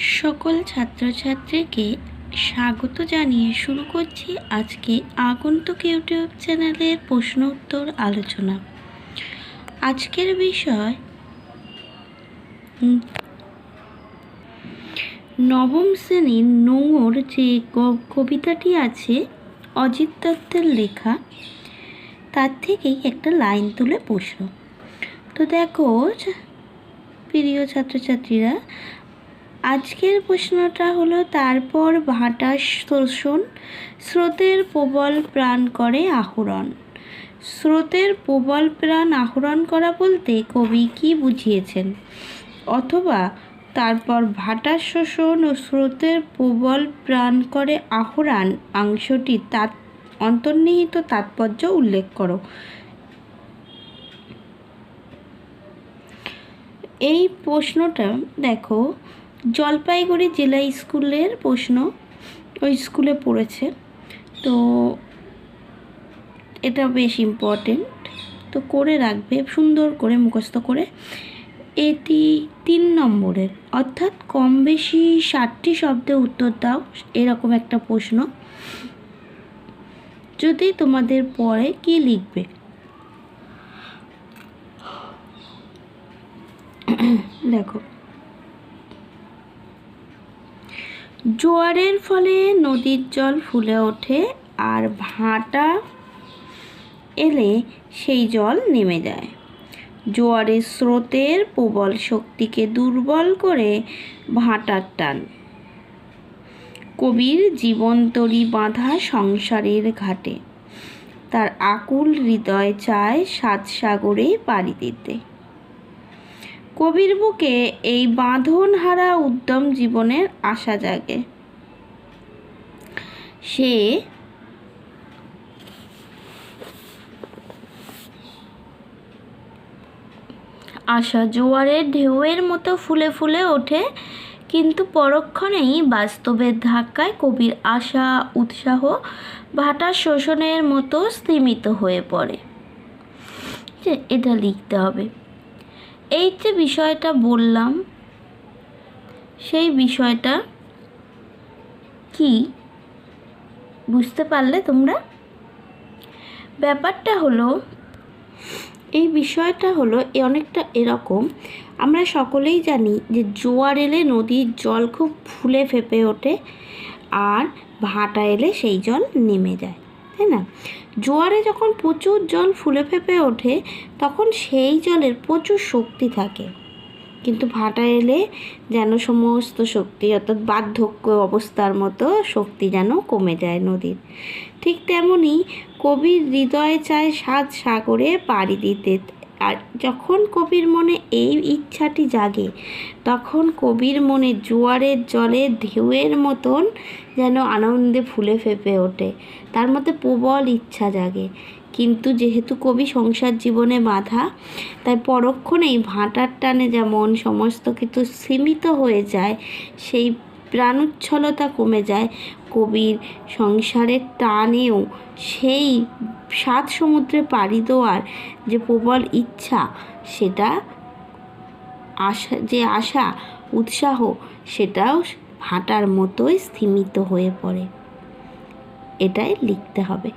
সকল ছাত্রছাত্রীকে স্বাগত জানিয়ে শুরু করছি আজকে আগন্তুক ইউটিউব চ্যানেলের প্রশ্ন উত্তর আলোচনা। আজকের বিষয় নবম শ্রেণির নোংর যে কবিতাটি আছে, অজিত দত্তের লেখা, তার থেকেই একটা লাইন তুলে প্রশ্ন। তো দেখো, প্রিয় ছাত্রছাত্রীরা আজকের প্রশ্নটা হলো, তারপর ভাটা শোষণ, স্রোতের প্রবল প্রাণ করে আহরণ। স্রোতের প্রবল প্রাণ আহরণ করা বলতে কবি কি বুঝিয়েছেন? অথবা তারপর ভাটা শোষণ ও স্রোতের প্রবল প্রাণ করে আহরণ অংশটি তাৎ, অন্তর্নিহিত তাৎপর্য উল্লেখ করো। এই প্রশ্নটা দেখো জলপাইগুড়ি জেলা স্কুলের প্রশ্ন ওই স্কুলে পড়েছে। তো এটা বেশ ইম্পর্টেন্ট তো করে রাখবে, সুন্দর করে মুখস্থ করে। এটি তিন নম্বরের। অর্থাৎ কম বেশি ষাটটি শব্দে উত্তর দাও, এরকম একটা প্রশ্ন। যদি তোমাদের পরে কি লিখবে? দেখো জোয়ারের ফলে নদীর জল ফুলে ওঠে আর ভাঁটা এলে সেই জল নেমে যায়। জোয়ারের স্রোতের প্রবল শক্তিকে দুর্বল করে ভাঁটার টান। কবির জীবনতরী বাঁধা সংসারের ঘাটে। তার আকুল হৃদয় চায় সাত সাগরে পাড়ি দিতে। কবির বুকে এই বাঁধন হারা উদ্যম জীবনের আশা জাগে। সে আশা জোয়ারের ঢেউয়ের মতো ফুলে ফুলে ওঠে, কিন্তু পরক্ষণেই বাস্তবের ধাক্কায় কবির আশা, উৎসাহ ভাটার শোষণের মতো স্তিমিত হয়ে পড়ে। এটা লিখতে হবে। এই যে বিষয়টা বললাম, সেই বিষয়টা কি? বুঝতে পারলে তোমরা? ব্যাপারটা হলো, এই বিষয়টা হলো এ অনেকটা এরকম। আমরা সকলেই জানি যে জোয়ার এলে নদীর জল খুব ফুলে ফেপে ওঠে, আর ভাটা এলে সেই জল নেমে যায়। তাই না? জোয়ারে যখন প্রচুর জল ফুলে ফেঁপে ওঠে, তখন সেই জলের প্রচুর শক্তি থাকে। কিন্তু ভাটা এলে যেন সমস্ত শক্তি, অর্থাৎ বার্ধক্য অবস্থার মতো শক্তি যেন কমে যায় নদীর। ঠিক তেমনি কবির হৃদয়ে চায় সাত সাগরে পাড়ি দিতে। আর যখন কবির মনে এই ইচ্ছাটি জাগে, তখন কবির মনে জোয়ারের জলে ঢেউয়ের মতন যেন আনন্দে ফুলে ফেপে ওঠে। তার মধ্যে প্রবল ইচ্ছা জাগে। কিন্তু যেহেতু কবি সংসার জীবনে বাধা, তাই পরক্ষণেই ভাঁটার টানে যেমন সমস্ত কিছু সীমিত হয়ে যায়, সেই প্রাণোচ্ছলতা কমে যায়। কবির সংসারের টানেও সেই সাত সমুদ্রে পাড়ি দেওয়ার যে প্রবল ইচ্ছা, সেটা আশা, যে আশা, উৎসাহ, সেটাও ভাটার মতোই স্থিমিত হয়ে পড়ে। এটাই লিখতে হবে।